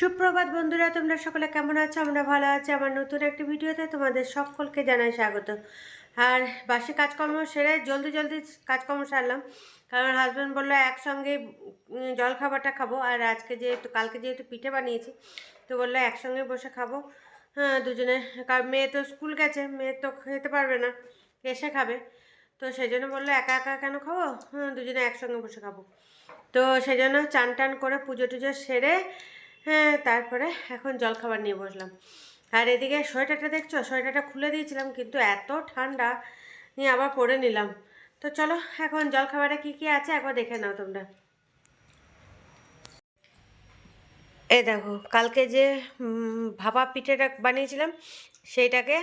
সুপ্রভাত বন্ধুরা, তোমরা সকলে কেমন আছো? আমরা ভালো আছি। আমার নতুন একটি ভিডিওতে তোমাদের সকলকে জানাই স্বাগত। আর বাসি কাজকর্ম সেরে জলদি জলদি কাজকর্ম সারলাম। কারণ হাজব্যান্ড বলল, একসঙ্গে জলখাবারটা খাব। আর আজকে যেহেতু, কালকে যেহেতু পিঠে বানিয়েছি, তো বলল, একসঙ্গে বসে খাব। হ্যাঁ দুজনে কারণ মেয়ে তো স্কুল গেছে, মেয়ে তো খেতে পারবে না, এসে খাবে। তো সেই জন্য বলল, একা একা কেন খাব? হ্যাঁ দুজনে একসঙ্গে বসে খাব। তো সেই জন্য চান টান করে পুজো টুজো সেরে হ্যাঁ তারপরে এখন জলখাবার নিয়ে বসলাম। আর এদিকে সোয়েটারটা দেখছ? সোয়েটারটা খুলে দিয়েছিলাম, কিন্তু এত ঠান্ডা। নিয়ে আবার পরে নিলাম। তো চলো, এখন জলখাবারে কি কি আছে একবার দেখে নাও তোমরা। এ দেখো, কালকে যে ভাপা পিঠেটা বানিয়েছিলাম, সেইটাকে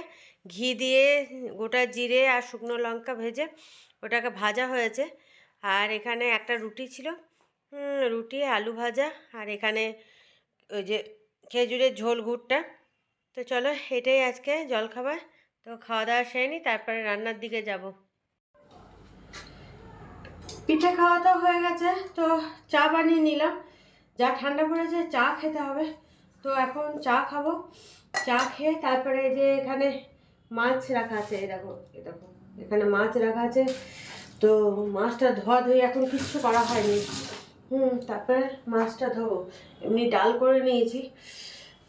ঘি দিয়ে গোটা জিরে আর শুকনো লঙ্কা ভেজে ওটাকে ভাজা হয়েছে। আর এখানে একটা রুটি ছিল রুটি, আলু ভাজা। আর এখানে ওই যে খেজুরের ঝোল গুড়টা। তো চলো এটাই আজকে জলখাবার। তো খাওয়া দাওয়া সেরে নিই তারপরে রান্নার দিকে যাব। পিঠে খাওয়া তো হয়ে গেছে, তো চা বানিয়ে নিলাম। যা ঠান্ডা পড়েছে চা খেতে হবে। তো এখন চা খাব, চা খেয়ে তারপরে যে এখানে মাছ রাখা আছে, এই দেখো এখানে মাছ রাখা আছে। তো মাছটা ধোয়া ধুয়ে এখন কিচ্ছু করা হয়নি। হুম, তারপরে মাছটা ধোবো। এমনি ডাল করে নিয়েছি।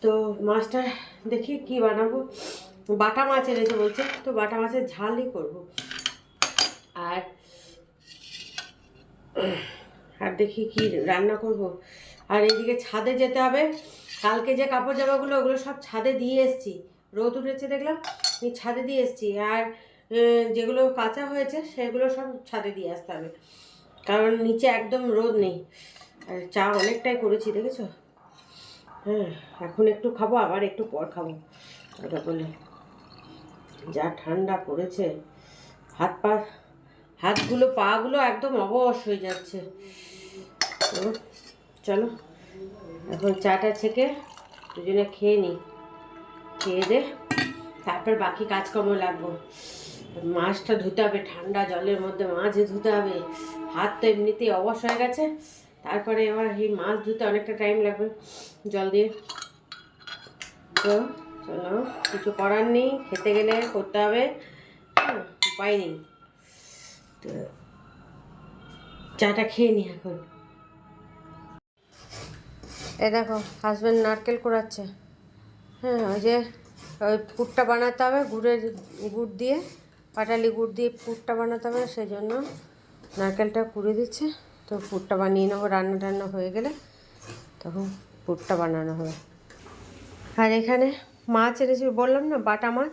তো মাছটা দেখি কি বানাবো। বাটা মাছ এনেছে বলছে, তো বাটা মাছের ঝালই করব। আর আর দেখি কি রান্না করব। আর এইদিকে ছাদে যেতে হবে। কালকে যে কাপড় জামাগুলো, ওগুলো সব ছাদে দিয়ে এসছি। রোদ উঠেছে দেখলাম ছাদে দিয়ে এসছি। আর যেগুলো কাঁচা হয়েছে, সেগুলো সব ছাদে দিয়ে আসতে হবে। কারণ নিচে একদম রোদ নেই। আর চা অনেকটাই করেছি, দেখেছ? হ্যাঁ এখন একটু খাব, আবার একটু পর খাব। ওটা বলে, যা ঠান্ডা পড়েছে হাত পা, হাতগুলো, পাগুলো একদম অবশ হয়ে যাচ্ছে। চলো, এখন চাটা ছেঁকে দুজনে খেয়ে নিই খেয়ে দে, তারপর বাকি কাজকর্ম লাগবো। মাছটা ধুতে হবে, ঠান্ডা জলের মধ্যে মাছ ধুতে হবে। হাত তো এমনিতেই অবশ হয়ে গেছে। তারপরে এবার এই মাছ ধুতে অনেকটা টাইম লাগবে জল দিয়ে। তো চলো কিছু করার নেই খেতে গেলে করতে হবে। হ্যাঁ, উপায় নেই। তো চাটা খেয়ে নি এখন। এ দেখো হাজব্যান্ড নারকেল কুড়াচ্ছে। হ্যাঁ ওই যে ওই পুরটা বানাতে হবে গুড়ের গুড় দিয়ে পাটালি গুড় দিয়ে পুরটা বানাতে হবে সেই জন্য নারকেলটা কুড়ে দিচ্ছে, তো পুরটা বানিয়ে নেব। রান্না টান্না হয়ে গেলে তখন পুরটা বানানো হবে। আর এখানে মাছ এনেছি, বললাম না, বাটা মাছ।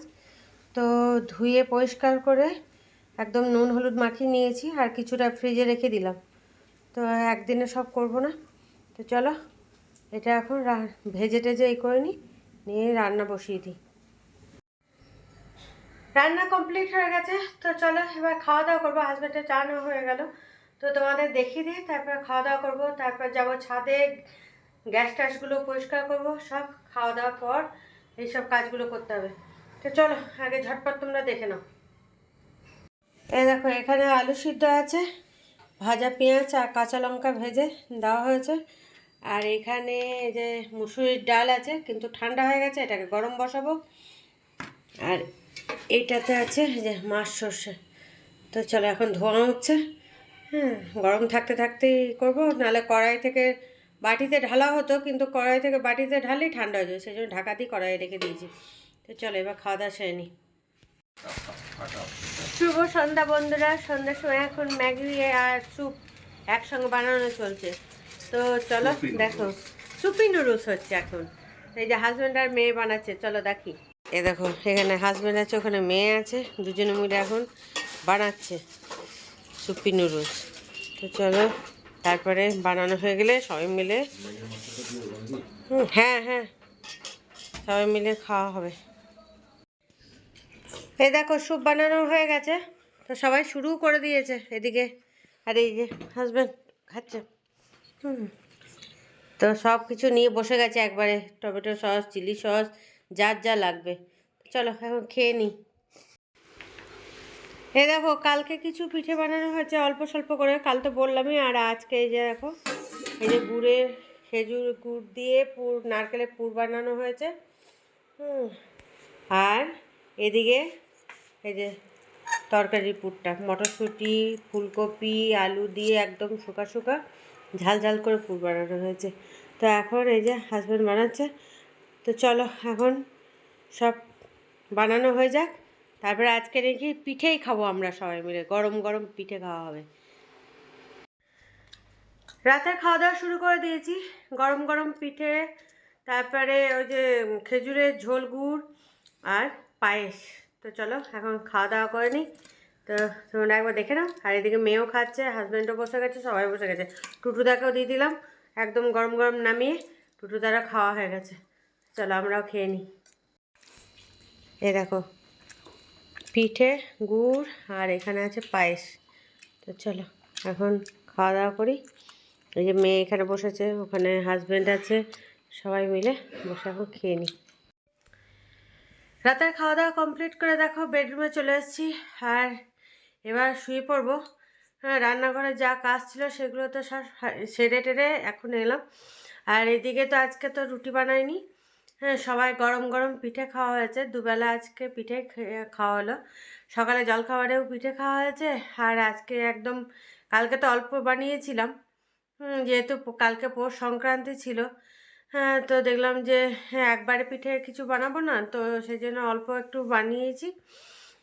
তো ধুয়ে পরিষ্কার করে একদম নুন হলুদ মাখিয়ে নিয়েছি আর কিছুটা ফ্রিজে রেখে দিলাম। তো একদিনে সব করব না। তো চলো, এটা এখন ভেজে টেজে এই করে নিই, নিয়ে রান্না বসিয়ে দিই। রান্না কমপ্লিট হয়ে গেছে। তো চলো, এবার খাওয়া দাওয়া করব। হাজব্যান্ডের চা হয়ে গেল। তো তোমাদের দেখিয়ে দিই, তারপর খাওয়া দাওয়া করব। তারপর যাব ছাদে গ্যাস ট্যাসগুলো পরিষ্কার করব। সব খাওয়া দাওয়ার পর এইসব কাজগুলো করতে হবে। তো চলো, আগে ঝটপট তোমরা দেখে নাও। এই দেখো, এখানে আলু সিদ্ধ আছে, ভাজা পেঁয়াজ আর কাঁচা লঙ্কা ভেজে দেওয়া হয়েছে। আর এখানে যে মুসুরির ডাল আছে, কিন্তু ঠান্ডা হয়ে গেছে, এটাকে গরম বসাবো। আর এইটাতে আছে যে মাছ সর্ষে। তো চলো এখন ধোয়া হচ্ছে। হ্যাঁ গরম থাকতে থাকতেই করব নাহলে কড়াই থেকে বাটিতে ঢালা হতো কিন্তু কড়াই থেকে বাটিতে ঢালেই ঠান্ডা হয়ে যায় সেই জন্য ঢাকা দিয়ে কড়াই রেখে দিয়েছি। তো চলো এবার খাওয়া দাওয়া সেরে নিই শুভ সন্ধ্যা বন্ধুরা সন্ধ্যার সময় এখন ম্যাগি আর স্যুপ একসঙ্গে বানানো চলছে। তো চলো দেখো সুপি নুডলস হচ্ছে এখন। এই যে হাজব্যান্ড আর মেয়ে বানাচ্ছে চলো দেখি। এ দেখো এখানে হাজব্যান্ড আছে, ওখানে মেয়ে আছে, দুজনে মিলে এখন বানাচ্ছে সুপি নুডলস তো চলো, তারপরে বানানো হয়ে গেলে সবাই মিলে হ্যাঁ হ্যাঁ সবাই মিলে খাওয়া হবে। এ দেখো স্যুপ বানানো হয়ে গেছে, তো সবাই শুরু করে দিয়েছে এদিকে, আর এই যে হাজব্যান্ড খাচ্ছে। তো সব কিছু নিয়ে বসে গেছে একবারে, টমেটো সস, চিলি সস যার যা লাগবে। চলো, এখন খেয়ে নিই এ দেখো, কালকে কিছু পিঠে বানানো হয়েছে, অল্প স্বল্প করে। কাল তো বললামই, আর আজকে এই যে দেখো, এই যে গুড়ের খেজুর গুড় দিয়ে পুর নারকেলের পুর বানানো হয়েছে। আর এদিকে এই যে তরকারির পুরটা, মটরশুঁটি, ফুলকপি, আলু দিয়ে একদম শুকা শুকা ঝাল ঝাল করে পুর বানানো হয়েছে। তো এখন এই যে হাজব্যান্ড বানাচ্ছে তো চলো এখন সব বানানো হয়ে যাক। তারপরে আজকে নাকি পিঠেই খাব আমরা সবাই মিলে। গরম গরম পিঠে খাওয়া হবে। রাতের খাওয়া দাওয়া শুরু করে দিয়েছি। গরম গরম পিঠে, তারপরে ওই যে খেজুরের ঝোল গুড় আর পায়েস। তো চলো এখন খাওয়া দাওয়া করে নিই। তো তোমরা একবার দেখে নাও। আর এদিকে মেয়েও খাচ্ছে হাজব্যান্ডও বসে গেছে, সবাই বসে গেছে। টুটুদাকেও দিয়ে দিলাম। একদম গরম গরম নামিয়ে টুটুদারও খাওয়া হয়ে গেছে। চলো আমরাও খেয়ে নিই এ দেখো, পিঠে, গুড় আর এখানে আছে পায়েস। তো চলো, এখন খাওয়া দাওয়া করি। এই যে মেয়ে এখানে বসেছে, ওখানে হাজব্যান্ড আছে, সবাই মিলে বসে এখন খেয়ে নিই রাতের খাওয়া দাওয়া কমপ্লিট করে দেখো বেডরুমে চলে এসেছি। আর এবার শুয়ে পড়ব। হ্যাঁ রান্নাঘরে যা কাজ ছিল সেগুলো তো সব সেরে টেরে এখন এলাম। আর এদিকে তো আজকে তো রুটি বানাইনি। হ্যাঁ সবাই গরম গরম পিঠে খাওয়া হয়েছে। দুবেলা আজকে পিঠে খাওয়া হলো। সকালে জলখাবারেও পিঠে খাওয়া হয়েছে। আর আজকে একদম কালকে তো অল্প বানিয়েছিলাম। যেহেতু কালকে পৌষ সংক্রান্তি ছিল। হ্যাঁ তো দেখলাম যে হ্যাঁ একবারে পিঠে কিছু বানাবো না। তো সেই জন্য অল্প একটু বানিয়েছি।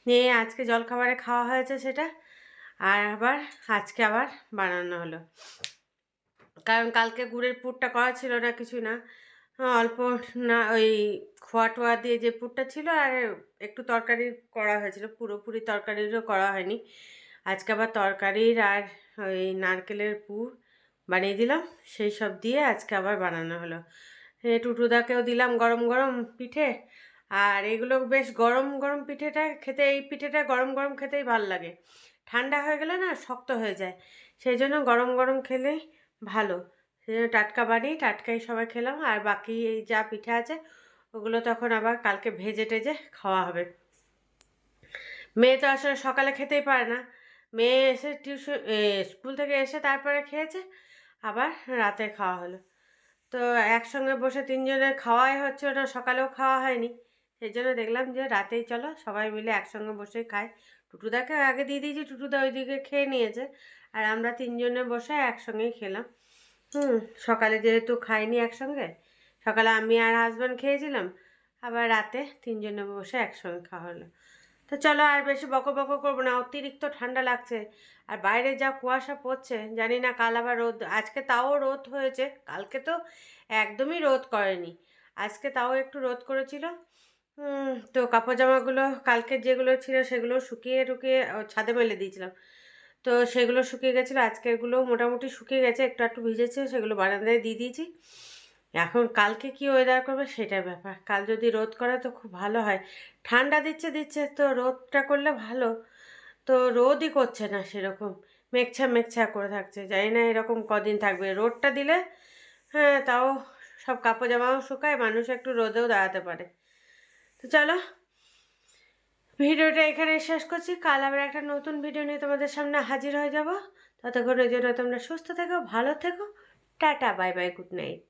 নিয়ে আজকে জলখাবারে খাওয়া হয়েছে সেটা। আর আবার আজকে আবার বানানো হলো। কারণ কালকে গুড়ের পুরটা করা ছিল না কিছু না। অল্প না, ওই খোয়া টোয়া দিয়ে যে পুরটা ছিল আর একটু তরকারি করা হয়েছিল। পুরোপুরি তরকারিরও করা হয়নি। আজকে আবার তরকারির আর ওই নারকেলের পুর বানিয়ে দিলাম। সেই সব দিয়ে আজকে আবার বানানো হলো। টুটুদাকেও দিলাম গরম গরম পিঠে। আর এগুলো বেশ গরম গরম পিঠেটা খেতে, এই পিঠেটা গরম গরম খেতেই ভালো লাগে। ঠান্ডা হয়ে গেলে না শক্ত হয়ে যায়। সেই জন্য গরম গরম খেলেই ভালো। টাটকা বানিয়ে টাটকাই সবাই খেলাম। আর বাকি এই যা পিঠে আছে, ওগুলো তখন আবার কালকে ভেজে টেজে খাওয়া হবে। মেয়ে তো আসলে সকালে খেতেই পারে না। মেয়ে এসে টিউশন স্কুল থেকে এসে তারপরে খেয়েছে, আবার রাতে খাওয়া হলো। তো একসঙ্গে বসে তিনজনের খাওয়াই হচ্ছে, ওটা সকালেও খাওয়া হয়নি। সেই জন্য দেখলাম যে রাতেই চলো, সবাই মিলে একসঙ্গে বসে খাই। টুটুদাকে আগে দিয়ে দিয়েছি, টুটুদা ওইদিকে খেয়ে নিয়েছে। আর আমরা তিনজনে বসে একসঙ্গেই খেলাম। হুম, সকালে যেহেতু খাইনি একসঙ্গে, সকালে আমি আর হাজব্যান্ড খেয়েছিলাম, আবার রাতে তিনজনে বসে একসঙ্গে খাওয়া হলো। তো চলো আর বেশি বকো বকো করব না, অতিরিক্ত ঠান্ডা লাগছে, আর বাইরে যা কুয়াশা পড়ছে, জানি না কাল আবার রোদ, আজকে তাও রোদ হয়েছে, কালকে তো একদমই রোদ করেনি, আজকে তাও একটু রোদ করেছিল তো কাপড় জামাগুলো কালকে যেগুলো ছিল সেগুলো শুকিয়ে টুকিয়ে ছাদে মেলে দিয়েছিলাম। তো সেগুলো শুকিয়ে গেছিল, আজকেরগুলো মোটামুটি শুকিয়ে গেছে, একটু একটু ভিজেছে, সেগুলো বারান্দায় দিয়ে দিয়েছি। এখন কালকে কি ওয়েদার করবে সেটার ব্যাপার, কাল যদি রোদ করে তো খুব ভালো হয়। ঠান্ডা দিচ্ছে দিচ্ছে, তো রোদটা করলে ভালো। তো রোদই করছে না সেরকম, মেঘছা মেঘছা করে থাকছে, জানি না এরকম কদিন থাকবে। রোদটা দিলে হ্যাঁ তাও সব কাপড় জামাও শুকায়, মানুষ একটু রোদেও দাঁড়াতে পারে। তো চলো ভিডিওটা এখানে শেষ করছি। কাল আবার একটা নতুন ভিডিও নিয়ে তোমাদের সামনে হাজির হয়ে যাব। ততক্ষণের জন্য তোমরা সুস্থ থেকো, ভালো থেকো। Tata, bye bye, good night.